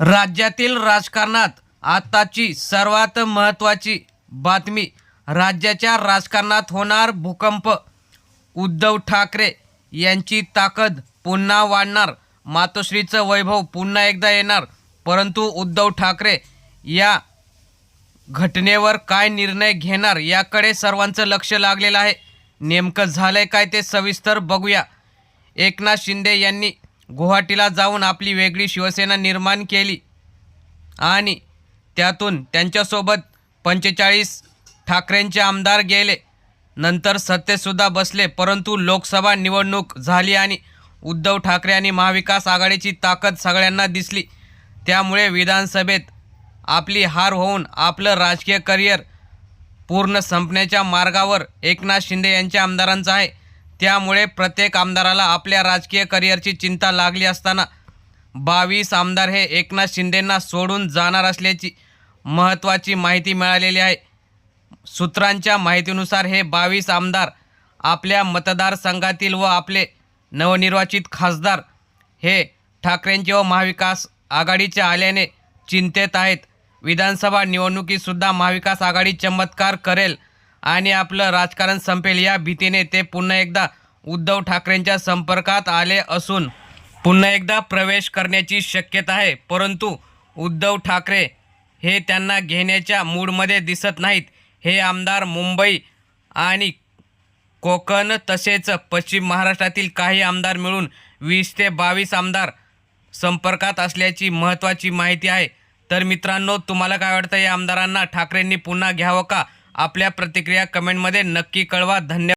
राज्यातील राजकारणात आताची सर्वात महत्त्वाची बातमी राज्याच्या राजकारणात होणार भूकंप. उद्धव ठाकरे यांची ताकद पुन्हा वाढणार. मातोश्रीचं वैभव पुन्हा एकदा येणार. परंतु उद्धव ठाकरे या घटनेवर काय निर्णय घेणार याकडे सर्वांचं लक्ष लागलेलं आहे. नेमकं झालं आहे काय ते सविस्तर बघूया. एकनाथ शिंदे यांनी गुवाहाटीला जाऊन आपली वेगळी शिवसेना निर्माण केली. आणि त्यातून त्यांच्यासोबत पंचेचाळीस ठाकरेंचे आमदार गेले. नंतर सत्तेतसुद्धा बसले परंतु लोकसभा निवडणूक झाली आणि उद्धव ठाकरे आणि महाविकास आघाडीची ताकद सगळ्यांना दिसली. त्यामुळे विधानसभेत आपली हार होऊन आपलं राजकीय करिअर पूर्ण संपण्याच्या मार्गावर एकनाथ शिंदे यांच्या आमदारांचं आहे. त्यामुळे प्रत्येक आमदाराला आपल्या राजकीय करिअरची चिंता लागली असताना बावीस आमदार हे एकनाथ शिंदेंना सोडून जाणार असल्याची महत्त्वाची माहिती मिळालेली आहे. सूत्रांच्या माहितीनुसार हे बावीस आमदार आपल्या मतदारसंघातील व आपले नवनिर्वाचित खासदार हे ठाकरेंचे व महाविकास आघाडीचे आल्याने चिंतेत आहेत. विधानसभा निवडणुकीतसुद्धा महाविकास आघाडी चमत्कार करेल आणि आपलं राजकारण संपेल. या भीतीने ते पुन्हा एकदा उद्धव ठाकरेंच्या संपर्कात आले असून पुन्हा एकदा प्रवेश करण्याची शक्यता आहे. परंतु उद्धव ठाकरे हे त्यांना घेण्याच्या मूडमध्ये दिसत नाहीत. हे आमदार मुंबई आणि कोकण तसेच पश्चिम महाराष्ट्रातील काही आमदार मिळून वीस ते बावीस आमदार संपर्कात असल्याची महत्त्वाची माहिती आहे. तर मित्रांनो तुम्हाला काय वाटतं? या आमदारांना ठाकरेंनी पुन्हा घ्यावं का? आपल्या प्रतिक्रिया कमेंटमध्ये नक्की कळवा. धन्यवाद.